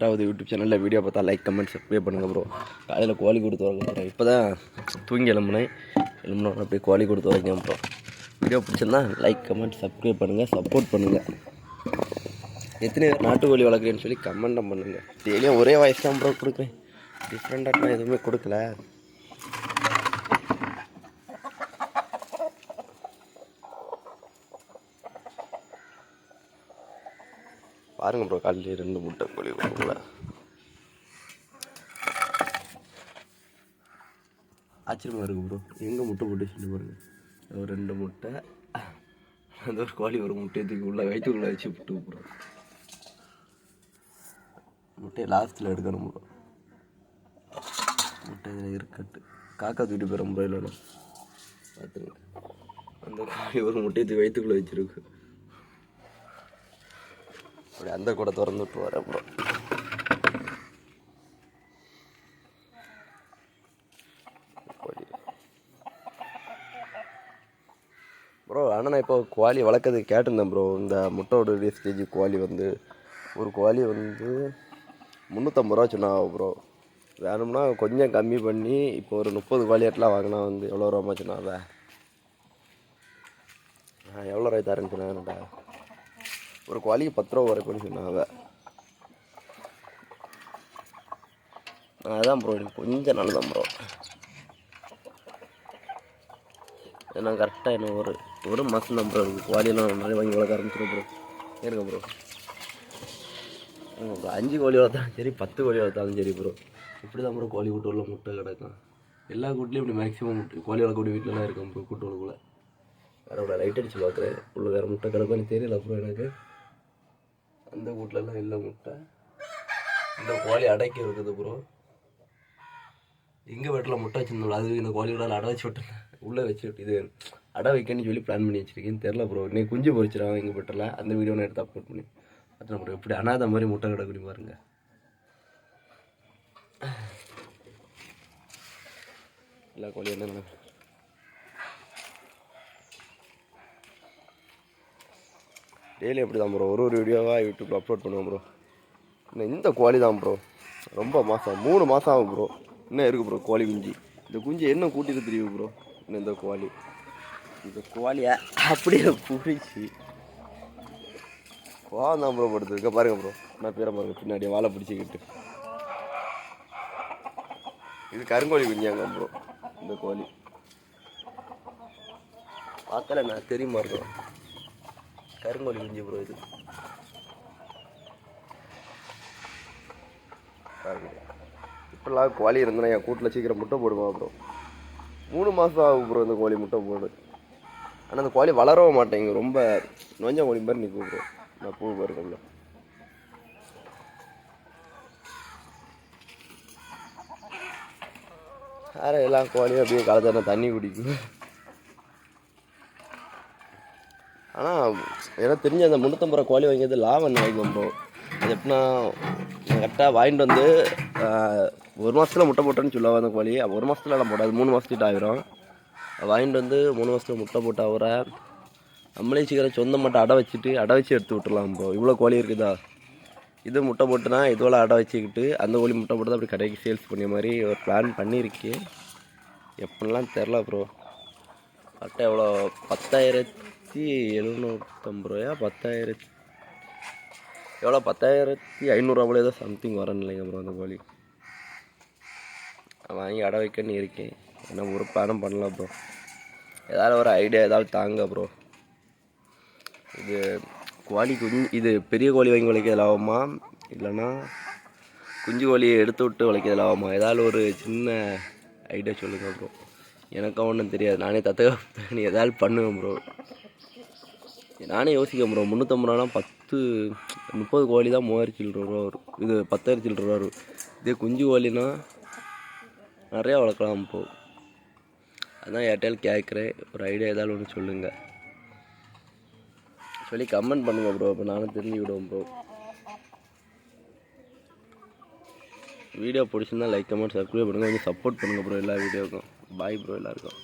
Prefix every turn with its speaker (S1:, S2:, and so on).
S1: யாராவது யூடியூப் சேனலில் வீடியோ பார்த்தா லைக் கமெண்ட் சப்ஸ்கிரைப் பண்ணுங்கள் ப்ரோ காலையில் கோழி கொடுத்து வரேன் ப்ரோ இப்போ தான் தூங்கி எழும்புனேன். எழும்புனோட அப்படியே கோழி கொடுத்து வரீங்க ப்ரோ வீடியோ பிடிச்சிருந்தா லைக் கமெண்ட் சப்ஸ்கிரைப் பண்ணுங்கள் சப்போர்ட் பண்ணுங்கள் எத்தனை பேர் நாட்டுக்கோழி வளர்க்குறேன்னு சொல்லி கமெண்ட்டும் பண்ணுங்கள் டெய்லியும் ஒரே வாய்ஸ் தான் ப்ரோ கொடுக்குறேன். டிஃப்ரெண்ட்டாக எதுவுமே கொடுக்கல. பாருங்க ப்ரோ காலையில் ரெண்டு முட்டை கோழி கொடுக்கல ஆச்சரியமாக இருக்கு ப்ரோ எங்கே முட்டை போட்டு சொல்லி பாருங்கள் ஒரு ரெண்டு முட்டை. அந்த ஒரு கோழி ஒரு முட்டையை தூக்கி உள்ள வயிற்றுக்குள்ளே வச்சு விட்டு ப்ரோ முட்டையை லாஸ்ட்டில் எடுக்கணும் ப்ரோ முட்டை இதில் இருக்கட்டு காக்கா தூக்கிட்டு போகிற ப்ரோ இல்லைண்ணா பார்த்துங்க அந்த கோழி ஒரு முட்டையை தூக்கி வயிற்றுக்குள்ளே வச்சிருக்கு. அப்படி அந்த கூட திறந்து விட்டுருவார் அப்புறம். ப்ரோ ப்ரோ ஆனால் நான் இப்போ குவாலி வளர்க்கறதுக்கு கேட்டிருந்தேன் ப்ரோ. இந்த முட்டையோட கேஜி குவாலி வந்து ஒரு குவாலி வந்து முந்நூற்றம்பது ரூபா சொன்னாங்க ப்ரோ. வேணும்னா கொஞ்சம் கம்மி பண்ணி இப்போ ஒரு முப்பது குவாலியெட்லாம் வாங்கினா வந்து எவ்வளோ ரூபாமா சொன்னாவே எவ்வளோ ரூபாய் தரேன்னு சொன்னாங்கடா ஒரு குவாலிக்கு பத்து ரூபா வரைக்கும்னு சொன்னாங்க. அதுதான் ப்ரோ எனக்கு கொஞ்சம் நல்லதான் ப்ரோ ஏன்னா கரெக்டாக என்ன ஒரு ஒரு மாதம் தான் ப்ரோ இருக்குது குவாலியெல்லாம் நிறைய வாங்கி வளர்க்க ஆரம்பிச்சிடும் ப்ரோ ஏனுங்க ப்ரோ அஞ்சு கோழி வளர்த்தாலும் சரி பத்து கோழி வளர்த்தாலும் சரி ப்ரோ இப்படி தான் ப்ரோ கோழி கூட்டு உள்ள முட்டை கிடக்கும் எல்லா கூட்டிலையும் இப்படி மேக்ஸிமம் முட்டை கோழி வளர்க்கக்கூடிய வீட்டிலலாம் இருக்கும் ப்ரோ கூட்டு உள்ளுக்குள்ளே வேறு லைட் அடித்து பார்க்குறேன். உள்ள வேறு முட்டை கிடக்கும்னு தெரியல ப்ரோ எனக்கு? அந்த வீட்லலாம் இல்லை முட்டை இந்த கோழி அடைக்கி இருக்குது ப்ரோ எங்கள் வீட்டில் முட்டை வச்சுருந்தோம். அது இந்த கோழியோட அடை வச்சு விட்டேன். உள்ளே வச்சு விட்டு இது அடை வைக்கணும்னு சொல்லி பிளான் பண்ணி வச்சிருக்கேன்னு தெரில ப்ரோ இன்னைக்கு குஞ்சு பொறிச்சிடாங்க எங்கள் வீட்டில் அந்த வீடியோ நான் எடுத்து அப்லோட் பண்ணி அத்தனை ப்ரோ எப்படி அனாத மாதிரி முட்டை கிடக்குன்னு பாருங்க. எல்லா கோழி என்ன டெய்லி அப்படி தான் ப்ரோ ஒரு ஒரு வீடியோவாக யூடியூப்பில் அப்லோட் பண்ணுவோம் ப்ரோ இன்னும் இந்த கோழி தான் ப்ரோ ரொம்ப மாதம் மூணு மாதம் ஆகும் ப்ரோ இன்னும் இருக்குது ப்ரோ கோழி குஞ்சு. இந்த குஞ்சு என்ன கூட்டிட்டு தெரியும் ப்ரோ இன்னும் இந்த கோழி இந்த கோழியை அப்படியே பிடிச்சி. கோவம் தான் ப்ரோ படுத்து இருக்க பாருங்க ப்ரோ நான் பேரை பாருங்க. பின்னாடி வாழை பிடிச்சிக்கிட்டு. இது கருங்கோழி குஞ்சாங்க ப்ரோ இந்த கோழி பார்க்கல நான். தெரியுமா இருக்கிறோம் கருங்கோழி குஞ்சு ப்ரோ இது. இப்பெல்லாம் கோழி இருந்தேன்னா என் கூட்டில் சீக்கிரம் முட்டை போடுவான் ப்ரோ மூணு மாதம் ஆகும் ப்ரோ இந்த கோழி முட்டை போடு. ஆனால் அந்த கோழி வளரவே மாட்டேங்க ரொம்ப நொஞ்ச கோழி மாதிரி நிற்கும் ப்ரோ நான் பூ பாருங்கல்ல வேற எல்லா கோழியும் அப்படியே காலத்தான தண்ணி குடிக்கும் ஆனால் எனக்கு தெரிஞ்ச அந்த முந்நூற்றம்பது ரூபா கோழி வாங்கியது லாபம் என்ன வாங்கி ப்ரோ அது எப்படின்னா கரெக்டாக வாங்கிட்டு வந்து ஒரு மாதத்தில் முட்டை போட்டேன்னு சொல்லுவாங்க அந்த கோழி. ஒரு மாதத்துல எல்லாம் போடாது மூணு மாதத்துக்கிட்ட ஆகிரும் வாங்கிட்டு வந்து மூணு மாதத்துல முட்டை போட்ட அவரை நம்மளே சீக்கிரம் சொந்த மட்டும் அடை வச்சுட்டு அடை வச்சு எடுத்து விட்டுலாம் ப்ரோ இவ்வளோ கோழி இருக்குதா? இது முட்டை போட்டுனா இதுவெல்லாம் அடை வச்சுக்கிட்டு அந்த கோழி முட்டை போட்டு அப்படி கடைக்கு சேல்ஸ் பண்ணிய மாதிரி ஒரு பிளான் பண்ணியிருக்கேன் எப்படிலாம் தெரில ப்ரோ கரெக்டாக எவ்வளோ பத்தாயிரத்தி எழுநூற்றம்பது ரூபாயா பத்தாயிரத்தி எவ்வளோ? பத்தாயிரத்தி ஐநூறுரூவா ஏதோ சம்திங் வரணும் இல்லைங்க ப்ரோ அந்த கோழி. நான் வாங்கி அடை வைக்கன்னு இருக்கேன். என்ன ஒரு பிளானும் பண்ணலாம் ப்ரோ ஏதாவது ஒரு ஐடியா ஏதாவது தாங்க ப்ரோ இது கோழி குஞ்சு இது பெரிய கோழி வாங்கி வளைக்கிறது லாபமா? இல்லைன்னா குஞ்சு கோழியை எடுத்து விட்டு வளைக்கிறது லாபமா? ஏதாவது ஒரு சின்ன ஐடியா சொல்லுங்கள் ப்ரோ எனக்கும் ஒன்றும் தெரியாது. நானே தத்தக நீ ஏதாவது பண்ணுவேன் ப்ரோ நானே யோசிக்கிறேன் ப்ரோ முந்நூற்றம்பது ரூபாலாம் பத்து முப்பது கோழி தான் மூவாயிரம் சில்லற ரூபா வரும். இது பத்தாயிரம் சில்லற ரூபா வரும். இதே குஞ்சு கோழினா நிறையா வளர்க்கலாம் ப்ரோ அதான் ஏர்டெல் கேட்குறேன். ஒரு ஐடியா ஏதாவது ஒன்று சொல்லுங்கள் சொல்லி கமெண்ட் பண்ணுங்கள் ப்ரோ இப்போ நானும் தெரிஞ்சு விடுவோம் ப்ரோ வீடியோ பிடிச்சிருந்தா லைக் கமெண்ட் சப்ஸ்கிரைப் பண்ணுங்கள் கொஞ்சம் சப்போர்ட் பண்ணுங்கள் ப்ரோ எல்லா வீடியோக்கும். பாய் ப்ரோ எல்லாருக்கும்.